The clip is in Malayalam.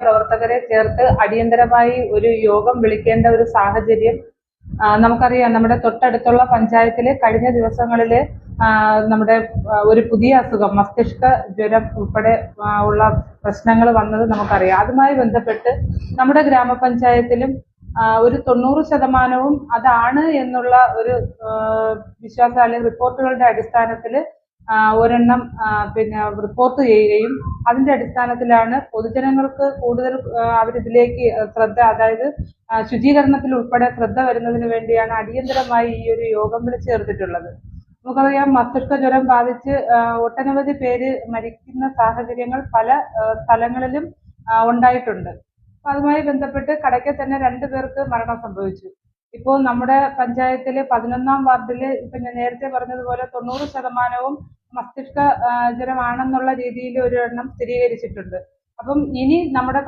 പ്രവർത്തകരെ ചേർത്ത് അടിയന്തരമായി ഒരു യോഗം വിളിക്കേണ്ട ഒരു സാഹചര്യം നമുക്കറിയാം നമ്മുടെ തൊട്ടടുത്തുള്ള പഞ്ചായത്തിൽ കഴിഞ്ഞ ദിവസങ്ങളിൽ നമ്മുടെ ഒരു പുതിയ അസുഖം മസ്തിഷ്ക ജ്വരം ഉൾപ്പെടെ ഉള്ള പ്രശ്നങ്ങൾ വന്നത് നമുക്കറിയാം. അതുമായി ബന്ധപ്പെട്ട് നമ്മുടെ ഗ്രാമപഞ്ചായത്തിലും ഒരു തൊണ്ണൂറ് ശതമാനവും അതാണ് എന്നുള്ള ഒരു വിശ്വാസം അല്ലെങ്കിൽ റിപ്പോർട്ടുകളുടെ അടിസ്ഥാനത്തിൽ ഒരെണ്ണം പിന്നെ റിപ്പോർട്ട് ചെയ്യുകയും അതിന്റെ അടിസ്ഥാനത്തിലാണ് പൊതുജനങ്ങൾക്ക് കൂടുതൽ അവരിതിലേക്ക് ശ്രദ്ധ അതായത് ശുചീകരണത്തിൽ ഉൾപ്പെടെ ശ്രദ്ധ വരുന്നതിന് വേണ്ടിയാണ് അടിയന്തരമായി ഈ ഒരു യോഗം വിളിച്ചു ചേർത്തിട്ടുള്ളത്. നമുക്കറിയാം മസ്തിഷ്ക ജ്വരം ബാധിച്ച് ഒട്ടനവധി പേര് മരിക്കുന്ന സാഹചര്യങ്ങൾ പല സ്ഥലങ്ങളിലും ഉണ്ടായിട്ടുണ്ട്. അതുമായി ബന്ധപ്പെട്ട് കടയ്ക്ക് തന്നെ രണ്ടു പേർക്ക് മരണം സംഭവിച്ചു. ഇപ്പോൾ നമ്മുടെ പഞ്ചായത്തിലെ പതിനൊന്നാം വാർഡിൽ ഇപ്പൊ ഞാൻ നേരത്തെ പറഞ്ഞതുപോലെ തൊണ്ണൂറ് ശതമാനവും മസ്തിഷ്ക ജ്വരമാണെന്നുള്ള രീതിയിൽ ഒരു എണ്ണം സ്ഥിരീകരിച്ചിട്ടുണ്ട്. അപ്പം ഇനി നമ്മുടെ